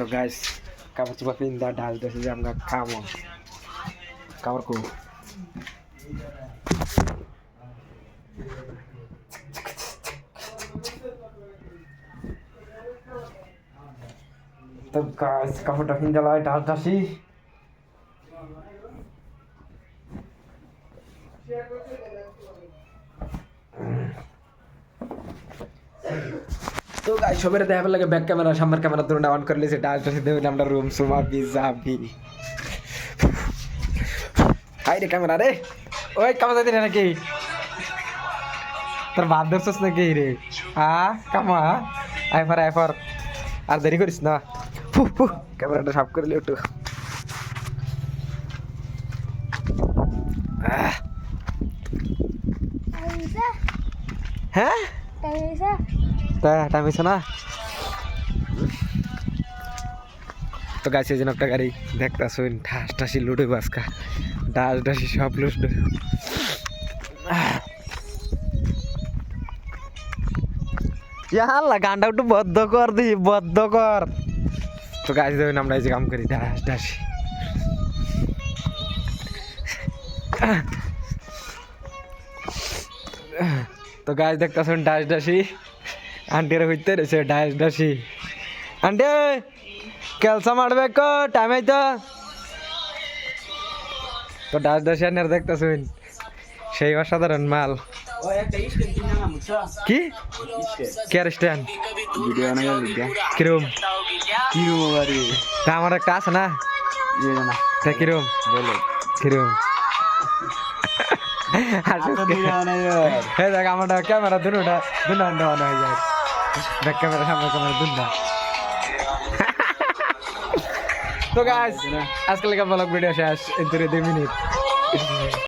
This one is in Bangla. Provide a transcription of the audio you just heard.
তো গাইস কাপড় চোপড় পিন্দা ডাল দেশে যে আমরা খামো কাপড় কো তো গাইস কাপড়টা পিন্দা লাই ডাল দাসি তো গাই সবের দেখা লাগে ব্যাক ক্যামেরা সামনের ক্যামেরা দুটো অন করে লিছে ডাল দাসি দেবেন আমরা রুম সুমা বিজাবি হাই রে ক্যামেরা রে। ওই কামা দিলে নাকি? তোর ভাব ধরছিস নাকি রে? আ কামা আই ফর আই ফর আর দেরি করিস না। ফু ফু ক্যামেরাটা সাফ করে একটু। হ্যাঁ? তো গাছে যেন একটা গাড়ি দেখতা শুন ঠাস ঠাসি লুডো বাসকা ডাস ডাসি সব লুডো ইয়াল্লা গানটা একটু বদ্ধ কর দি, বদ্ধ কর। তো গাছ দেবেন আমরা এই যে কাম করি ডাস ডাসি তো গাছ দেখতেছেন ডাস ডাসি ಆಂಟಿರ ಹೋಯ್ತಾರೆ ಸರ್ ಡಾಶ್ ಡಾಶಿ ಆಂಟಿ ಕೆಲಸ ಮಾಡಬೇಕು ಟೈಮ್ ಆಯ್ತು তো ডাস ডাসি আর দেখতে শুন সেই অসাধারণ মাল কি কেয়ার স্ট্যান্ড ভিডিও বানাই দিদি কিরম কি বাড়ি তা আমার একটা আছে না ইয়ে না তা কিরম বলো কিরম হাসিস কে? এই দেখ আমার ক্যামেরা দুটা দুটা দেওয়া হয়ে যায় ব্যাক ক্যামেরা সামনে ক্যামেরা দুটা তো গাছ আজকাল ব্লগ ভিডিও শেষ। এই দুই মিনিট।